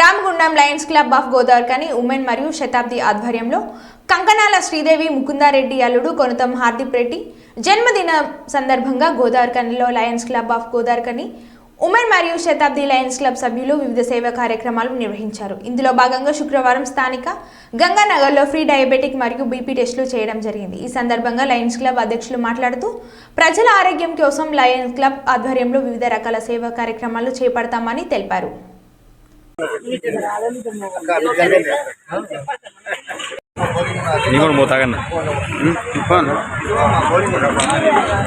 Ramagundam lions club of Godavarikhani women మరియు శతాబ్ది ఆధ్వర్యంలో కంకనాల శ్రీదేవి ముకుందారెడ్డి అల్లుడు కొనతం హార్దిప్ రెడ్డి జన్మదిన సందర్భంగా గోదావరికనిలో lions club of Godavarikhani women మరియు శతాబ్ది లయన్స్ క్లబ్ సభ్యులు వివిధ సేవా కార్యక్రమాలు నిర్వహించారు. ఇందులో భాగంగా శుక్రవారం స్థానిక గంగానగర్లో ఫ్రీ డయాబెటిక్ మరియు బీపీ టెస్టులు చేయడం జరిగింది. ఈ సందర్భంగా లయన్స్ క్లబ్ అధ్యక్షులు మాట్లాడుతూ ప్రజల ఆరోగ్యం కోసం లయన్స్ క్లబ్ ఆధ్వర్యంలో వివిధ రకాల సేవా కార్యక్రమాలు చేపడతామని తెలిపారు. ನೀವು కూడా పోతాగన్న ఫోన్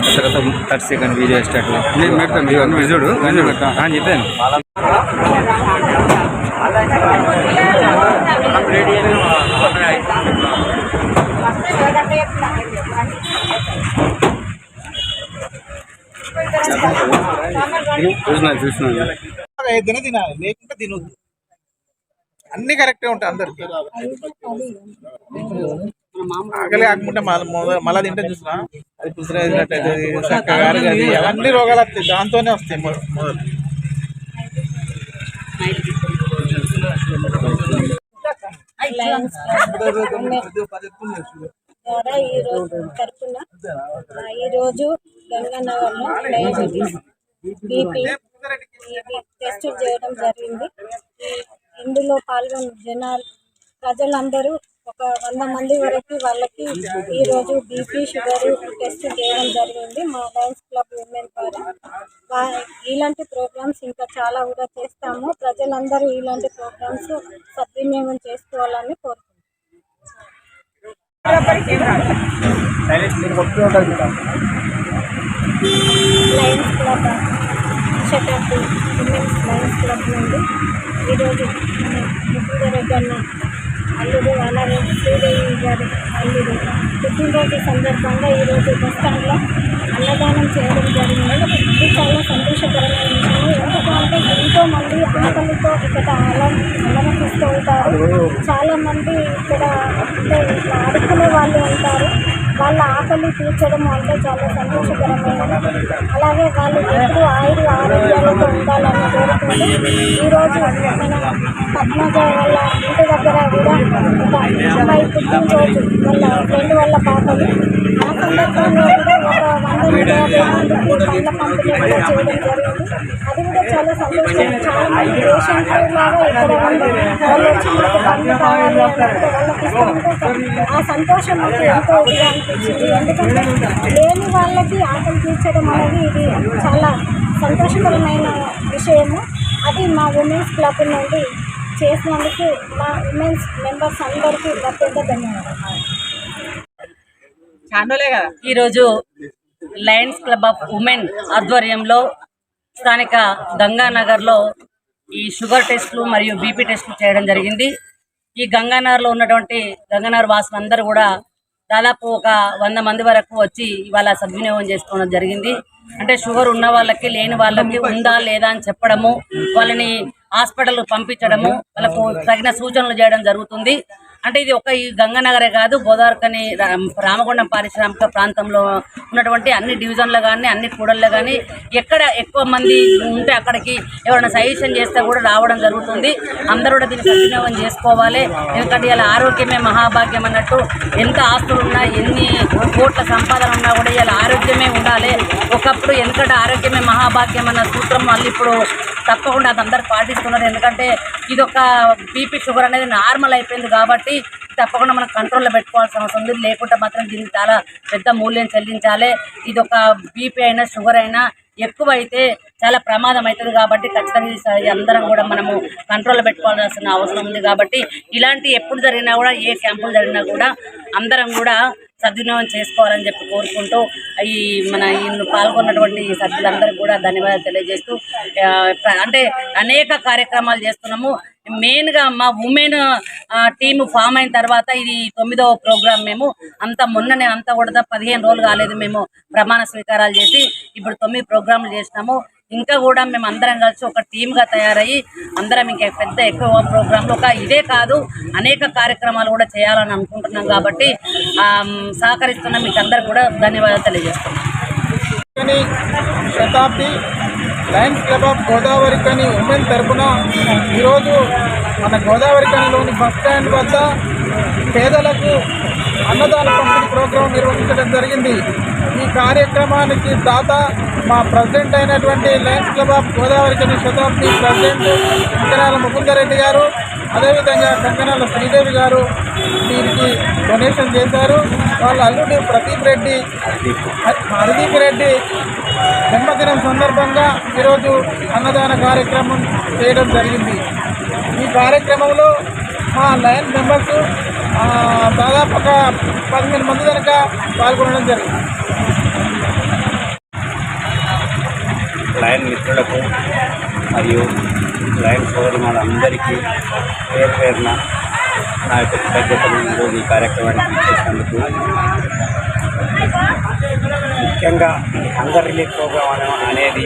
తర్వాత థర్టీ సెకండ్ వీడియో స్టార్ట్ నేను పెడతాను ఇవన్నీ విజుడు పెడతా చెప్పాను చూసిన చూసిన. ఏదైనా తినాలి లేకుంటే తినొద్దు. అన్ని కరెక్టే ఉంటాయి అందరికి. ఆకలి కాకుండా మళ్ళా తింటే చూసినా? అది పుసిరా తిన్నట్టయితే చక్కగా అది అవన్నీ రోగాలు వస్తాయి దాంతోనే వస్తాయి మొదలు. లయన్స్ ఈ రోజు తరఫున గంగానగర్లో డయాబెటీస్ బీపీ టెస్టులు చేయడం జరిగింది. ఇందులో పాల్గొన్న జనాలు ప్రజలందరూ ఒక వంద మంది వరకు వాళ్ళకి ఈ రోజు బీపీ షుగర్ టెస్ట్ చేయడం జరిగింది మా లయన్స్ క్లబ్ ఉమెన్ ద్వారా. ఇలాంటి ప్రోగ్రామ్స్ ఇంకా చాలా కూడా చేస్తాము. ప్రజలందరూ ఇలాంటి ప్రోగ్రామ్స్ సద్వినియోగం చేసుకోవాలని కోరుకుంటున్నాను Lions Club Shatabdi women's Lions Club నుండి ఈరోజు మన అన్న అల్లుడు అలాగే శ్రీదేవి గారి అల్లుడు పుట్టినరోజు సందర్భంగా ఈరోజు బస్టాండ్లో అన్నదానం చేయడం జరిగింది. ఇది చాలా సంతోషకరమైన విషయం. ఎందుకంటే ఎంతోమంది ఆకలితో ఇక్కడ అలం అలమటిస్తూ ఉంటారు. చాలామంది ఇక్కడ అంటే ఇట్లా అడుక్కునే వాళ్ళు ఉంటారు. వాళ్ళ ఆకలి తీర్చడం అంటే చాలా సంతోషకరమైనది. అలాగే వాళ్ళు ఎప్పుడు ఆయురు ఆరోగ్యాలతో ఉండాలని కోరుకుంటూ ఈరోజు మన పద్మజ వాళ్ళ ఇంటి దగ్గర కూడా ఒక అమ్మాయి పుట్టినరోజు వాళ్ళ ఫ్రెండ్ వాళ్ళ పాపది ఆ సందర్భంలో కూడా ఒక వంద నూట యాభై మందికి పండ్ల పంపిణీ కూడా చేయడం జరిగింది. అది కూడా చాలా సంతోషం. చాలా మంది పేషెంట్ లాగా ఇక్కడ ఉంది వాళ్ళు వచ్చి మాకు పండ్లు కావాలి వాళ్ళకి ఇస్తుంటే ఆ సంతోషం నాకు ఎంతో ఇదిగా లేని వాళ్ళకి ఆకలి తీర్చడం అనేది ఇది చాలా సంతోషకరమైన విషయము. అది మా ఉమెన్స్ క్లబ్ నుండి చేసినందుకు మా ఉమెన్స్ మెంబర్స్ అందరికీ అత్యంత ధన్యవాదాలు. ఈరోజు లయన్స్ క్లబ్ ఆఫ్ ఉమెన్ ఆధ్వర్యంలో స్థానిక గంగానగర్లో ఈ షుగర్ టెస్ట్లు మరియు బీపీ టెస్ట్లు చేయడం జరిగింది. ఈ గంగానగర్లో ఉన్నటువంటి గంగానగర్ వాసులందరూ కూడా దాదాపు ఒక వంద మంది వరకు వచ్చి ఇవాళ సద్వినియోగం చేసుకోవడం జరిగింది. అంటే షుగర్ ఉన్న వాళ్ళకి లేని వాళ్ళకి ఉందా లేదా అని చెప్పడము వాళ్ళని హాస్పిటల్ పంపించడము వాళ్ళకు తగిన సూచనలు చేయడం జరుగుతుంది. అంటే ఇది ఒక ఈ గంగానగరే కాదు గోదావరికని రా- రామగుండం పారిశ్రామిక ప్రాంతంలో ఉన్నటువంటి అన్ని డివిజన్లు కానీ అన్ని కూడళ్ళు కానీ ఎక్కడ ఎక్కువ మంది ఉంటే అక్కడికి ఎవరైనా సజెషన్ చేస్తే కూడా రావడం జరుగుతుంది. అందరూ కూడా దీన్ని సద్వినియోగం చేసుకోవాలి. ఎందుకంటే ఇలా ఆరోగ్యమే మహాభాగ్యం అన్నట్టు ఎంత ఆస్తులు ఉన్నా ఎన్ని కోట్ల సంపాదన ఉన్నా కూడా ఇలా ఆరోగ్యమే ఉండాలి. ఒకప్పుడు ఎందుకంటే ఆరోగ్యమే మహాభాగ్యం అన్న సూత్రం మళ్ళీ ఇప్పుడు తప్పకుండా అది అందరు పాటిస్తున్నారు. ఎందుకంటే ఇది ఒక బీపీ షుగర్ అనేది నార్మల్ అయిపోయింది కాబట్టి తప్పకుండా మనం కంట్రోల్లో పెట్టుకోవాల్సిన అవసరం ఉంది. లేకుంటే మాత్రం దీనికి చాలా పెద్ద మూల్యం చెల్లించాలి. ఇది ఒక బీపీ అయినా షుగర్ అయినా ఎక్కువ అయితే చాలా ప్రమాదం అవుతుంది కాబట్టి ఖచ్చితంగా అందరం కూడా మనము కంట్రోల్లో పెట్టుకోవాల్సిన అవసరం ఉంది కాబట్టి ఇలాంటి ఎప్పుడు జరిగినా కూడా ఏ క్యాంపులు జరిగినా కూడా అందరం కూడా సద్వినియోగం చేసుకోవాలని చెప్పి కోరుకుంటూ ఈ మన పాల్గొన్నటువంటి సభ్యులందరికీ కూడా ధన్యవాదాలు తెలియజేస్తూ అంటే అనేక కార్యక్రమాలు చేస్తున్నాము. మెయిన్గా మా ఉమెన్ టీము ఫామ్ అయిన తర్వాత ఇది తొమ్మిదవ ప్రోగ్రామ్ మేము. అంత మొన్ననే అంత కూడా పదిహేను రోజులు కాలేదు మేము ప్రమాణ స్వీకారాలు చేసి ఇప్పుడు తొమ్మిది ప్రోగ్రాంలు చేసినాము ఇంకా కూడా మేము అందరం కలిసి ఒక టీమ్గా తయారయ్యి అందరం ఇంకా పెద్ద ఎక్కువ ప్రోగ్రాంలు ఒక ఇదే కాదు అనేక కార్యక్రమాలు కూడా చేయాలని అనుకుంటున్నాం కాబట్టి సహకరిస్తున్న మీకు అందరు కూడా ధన్యవాదాలు తెలియజేస్తున్నాను Shatabdi Lions Club of Godavari కని ఉమెన్ తరపున ఈరోజు మన గోదావరి కనిలోని బస్ స్టాండ్ వద్ద పేదలకు అన్నదాన పంపిణీ ప్రోగ్రాం నిర్వహించడం జరిగింది. ఈ కార్యక్రమానికి దాత మా ప్రెసిడెంట్ అయినటువంటి లయన్స్ క్లబ్ ఆఫ్ గోదావరి కని శతాబ్ది ప్రెసిడెంట్ కంకనాల ముకుందరెడ్డి గారు అదేవిధంగా కంకణాల శ్రీదేవి గారు దీనికి డొనేషన్ చేశారు. వాళ్ళ అల్లుడు ప్రదీప్ రెడ్డి హరిదీప్ రెడ్డి జన్మదినం సందర్భంగా ఈరోజు అన్నదాన కార్యక్రమం చేయడం జరిగింది. ఈ కార్యక్రమంలో మా లయన్ మెంబర్స్ దాదాపు ఒక పదిహేను మంది కనుక పాల్గొనడం జరిగింది. లయన్ మిత్రులకు మరియు లయన్ అందరికీ పేరు పేరున నా యొక్క కృతజ్ఞతలు ఈరోజు ఈ కార్యక్రమానికి ఇచ్చేసినందుకు ముఖ్యంగా హంగర్ రిలీఫ్ ప్రోగ్రామ్ అనే అనేది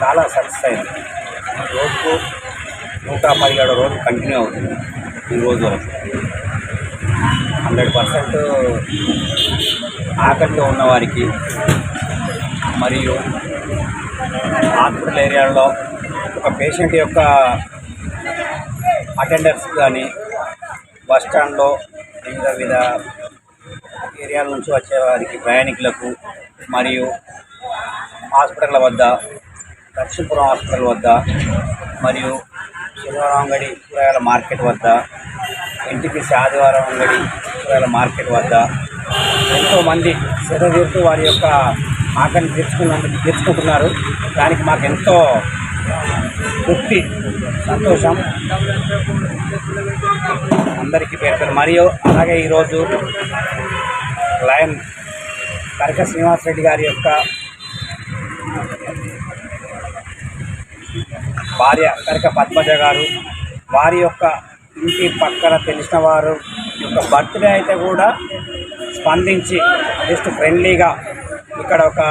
చాలా సక్సెస్ అయింది. రోజుకు నూట పదిహేడు రోజులు కంటిన్యూ అవుతుంది ఈ రోజు వరకు. హండ్రెడ్ పర్సెంట్ ఆకలితో ఉన్నవారికి మరియు హాస్పిటల్ ఏరియాలో ఒక పేషెంట్ యొక్క అటెండర్స్ కానీ బస్ స్టాండ్లో వివిధ వివిధ ఏరియాల నుంచి వచ్చేవారికి ప్రయాణికులకు మరియు హాస్పిటల్ వద్ద లక్ష్మీపురం హాస్పిటల్ వద్ద మరియు శనివారం కూరగాయల మార్కెట్ వద్ద ఇంటికి ఆదివారం అంగడి కూరగాయల మార్కెట్ వద్ద ఎంతోమంది సేద తీరుతూ వారి యొక్క ఆకలిని తీర్చుకున్నందుకు తీర్చుకుంటున్నారు. దానికి మాకు ఎంతో తృప్తి సంతోషం. అందరికీ పేరు మరియు అలాగే ఈరోజు లయన్ శ్రీనివాస్ రెడ్డి గారి యొక్క భార్య కరక పద్మజ గారు వారి యొక్క ఇంటి పక్కన తెలిసిన వారు యొక్క బర్త్డే అయితే కూడా స్పందించి జస్ట్ ఫ్రెండ్లీగా ఇక్కడ ఒక